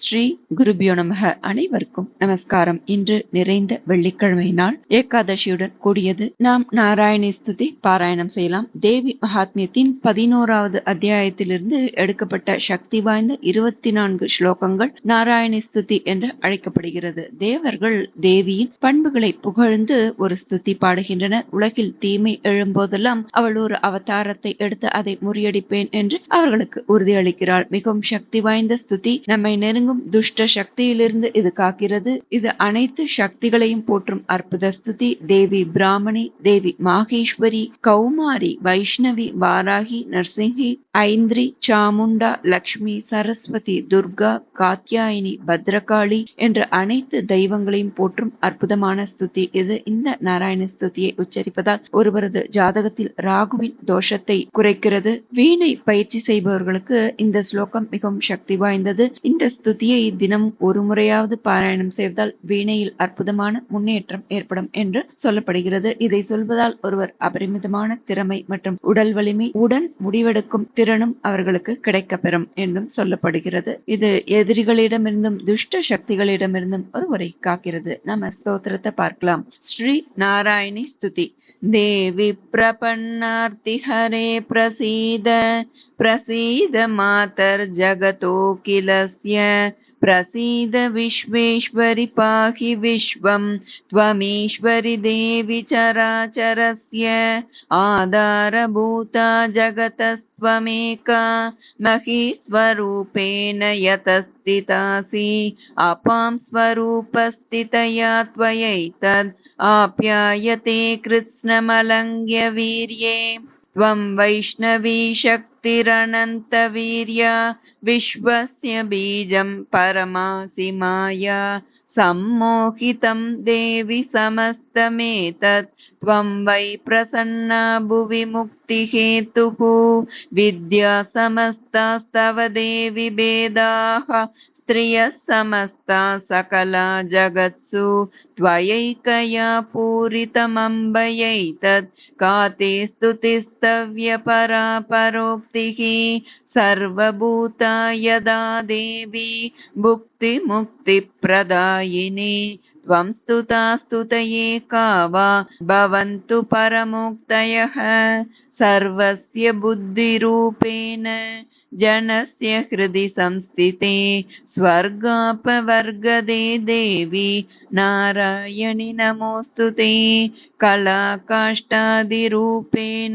ஸ்ரீ குருபியோ நமக. அனைவருக்கும் நமஸ்காரம். இன்று நிறைந்த வெள்ளிக்கிழமை நாள். ஏகாதசியுடன் கூடியது நாம் நாராயணி ஸ்துதி பாராயணம் செய்யலாம். தேவி மகாத்மியத்தின் பதினோராவது அத்தியாயத்திலிருந்து எடுக்கப்பட்ட சக்தி வாய்ந்த இருபத்தி நான்கு ஸ்லோகங்கள் நாராயணி ஸ்துதி என்று அழைக்கப்படுகிறது. தேவர்கள் தேவியின் பண்புகளை புகழ்ந்து ஒரு ஸ்துதி பாடுகின்றனர். உலகில் தீமை எழும்போதெல்லாம் அவள் ஒரு அவதாரத்தை எடுத்து அதை முறியடிப்பேன் என்று அவர்களுக்கு உறுதியளிக்கிறாள். மிகவும் சக்தி வாய்ந்த ஸ்துதி நம்மை நெருங்கும் துஷ்ட சக்தியிலிருந்து இது காக்கிறது. இது அனைத்து சக்திகளையும் போற்றும் அற்புத ஸ்துதி. தேவி பிராமணி தேவி மாகேஸ்வரி கௌமாரி வைஷ்ணவி வாராகி நர்சிங்கி ஐந்திரி சாமுண்டா லக்ஷ்மி சரஸ்வதி துர்கா காத்யாயினி பத்ரகாளி என்ற அனைத்து தெய்வங்களையும் போற்றும் அற்புதமான ஸ்துதி இது. இந்த நாராயண ஸ்துதியை உச்சரிப்பதால் ஒருவரது ஜாதகத்தில் ராகுவின் தோஷத்தை குறைக்கிறது. வீணை பயிற்சி செய்பவர்களுக்கு இந்த ஸ்லோகம் மிகவும் சக்தி வாய்ந்தது. இந்த ஸ்ருதியை தினம் ஒரு முறையாவது பாராயணம் செய்வதால் வீணையில் அற்புதமான முன்னேற்றம் ஏற்படும் என்று சொல்லப்படுகிறது. இதை சொல்வதால் ஒருவர் அபரிமிதமான திறமை மற்றும் உடல் வலிமை உடன் முடிவெடுக்கும் திறனும் அவர்களுக்கு கிடைக்கப்பெறும் என்றும் சொல்லப்படுகிறது. இது எதிரிகளிடமிருந்தும் துஷ்ட சக்திகளிடமிருந்தும் ஒருவரை காக்கிறது. நம்ம ஸ்தோத்திரத்தை பார்க்கலாம். ஸ்ரீ நாராயணி ஸ்துதி. தேவி பிரபன்னார்த்தி ஹரே பிரசீத பிரசீத மாதர் ஜகதோ கிலஸ்ய. प्रसीद विश्वेश्वरि पाहि विश्वं, त्वमीश्वरि देवि चराचरस्य आधारभूता जगतस्त्वमेका महीस्वरूपेण यतस्थितासि, अपां स्वरूपस्थितया त्वयैतद् आप्यायते कृत्स्नमलङ्घ्य वीर्ये त्वं वैष्णवी शक्तिरनन्तवीर्या विश्वस्य बीजं परमासि माया सम्मोहितं देवि समस्तमेतत्। त्वं वै प्रसन्ना भुवि मुक्तिहेतुः। विद्या समस्तास्तव देवि भेदाः। स्त्रियः समस्ता सकला जगत्सु। त्वयैकया पूरितमम्बयैतत् का ते स्तुतिस्तव्यपरा परोक्तिः सर्वभूता यदा देवी। भुक्तिमुक्तिप्रदायिनी त्वं स्तुता स्तुतये का वा? भवन्तु परमोक्तयः। सर्वस्य बुद्धिरूपेण, जनस्य हृदि संस्थिते, स्वर्गापवर्गदे देवी। नारायणि नमोऽस्तु ते, कलाकाष्ठादिरूपेण।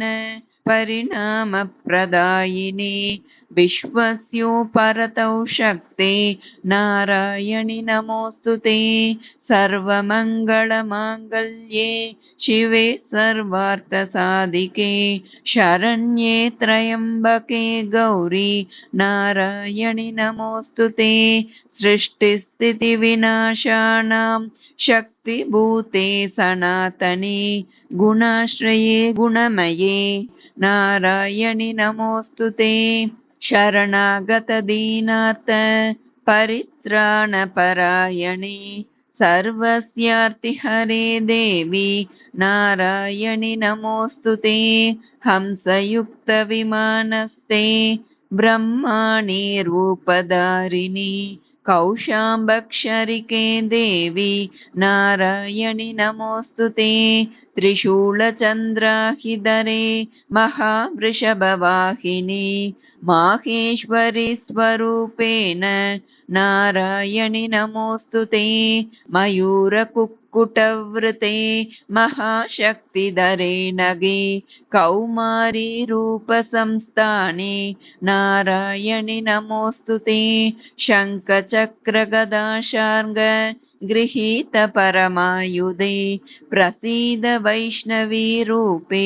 परिणामप्रदायिने विश्वस्योपरतौ शक्ते। नारायणि नमोऽस्तु ते। सर्वमङ्गलमाङ्गल्ये शिवे सर्वार्थसाधिके। शरण्ये त्र्यम्बके गौरी। नारायणि नमोऽस्तु ते। सृष्टिस्थितिविनाशानां शक्तिभूते सनातने गुणाश्रये गुणमये। नारायणि नमोऽस्तु ते। शरणागतदीनार्थ परित्राणपरायणे। सर्वस्यार्तिहरे देवी नारायणि नमोऽस्तु ते। हंसयुक्तविमानस्ते ब्रह्माणि रूपधारिणि कौशाम्बक्षरिके देवी नारायणि नमोऽस्तु ते। त्रिशूलचन्द्राहिधरे महावृषभवाहिनी माहेश्वरि स्वरूपेण नारायणि नमोऽस्तु ते। मयूरकुक्कुटवृते महाशक्तिधरे नगे कौमारी रूपसंस्थाने नारायणि नमोऽस्तु ते शङ्खचक्रगदाशार्ग गृहीतपरमायुधे प्रसीद वैष्णवी रूपे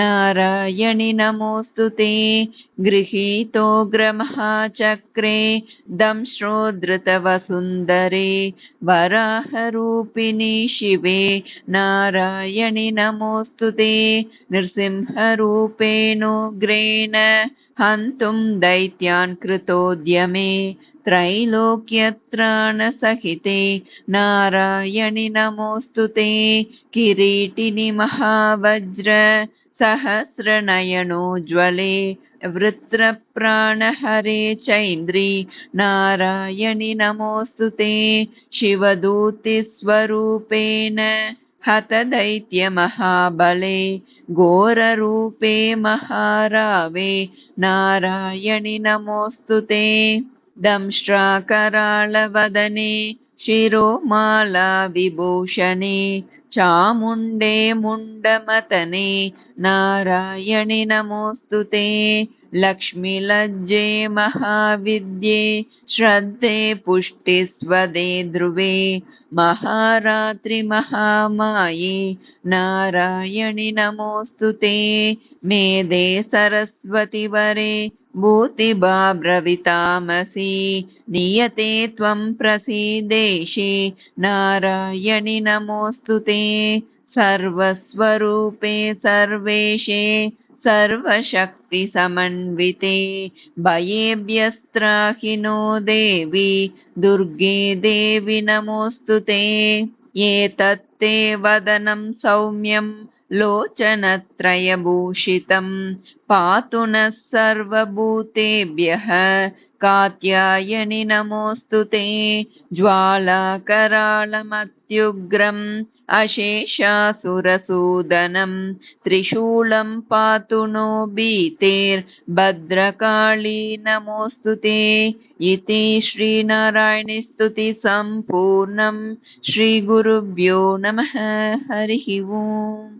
नारायणि नमोऽस्तु ते। गृहीतोग्रमहाचक्रे दंश्रोद्धृतवसुन्दरे वराहरूपिणि शिवे नारायणि नमोऽस्तु ते। नृसिंहरूपेणोग्रेण हन्तुं दैत्यान् कृतोद्यमे त्रैलोक्यत्राणसहिते नारायणि नमोऽस्तु ते किरीटिनि महावज्र सहस्रनयनोज्ज्वले वृत्रप्राणहरे चैन्द्री नारायणि नमोऽस्तु ते शिवदूतिस्वरूपेण हतदैत्यमहाबले घोररूपे महारावे नारायणि नमोऽस्तु ते दंष्ट्राकराळवदने शिरोमाला विभूषणे चामुण्डे मुण्डमतने नारायणि नमोऽस्तु ते लक्ष्मीलज्जे महाविद्ये श्रद्धे पुष्टिस्वदे ध्रुवे महारात्रिमहामाये नारायणि नमोऽस्तु ते मेदे सरस्वतिवरे भूतिभाब्रवितामसि नियते त्वं प्रसीदेशे। नारायणि नमोऽस्तु ते सर्वस्वरूपे सर्वेशे सर्वशक्तिसमन्विते। भयेभ्यस्त्राहि नो देवि दुर्गे देवि नमोऽस्तु ते। एतत्ते वदनं सौम्यं लोचनत्रयभूषितं पातु नः सर्वभूतेभ्यः। कात्यायनि नमोऽस्तु ते। ज्वालाकराळमत्युग्रम् अशेषासुरसूदनं। त्रिशूलं पातु नो भीतेर्भद्रकाली नमोऽस्तु ते। इति श्रीनारायणस्तुतिसम्पूर्णं श्रीगुरुभ्यो नमः। हरिः ओम्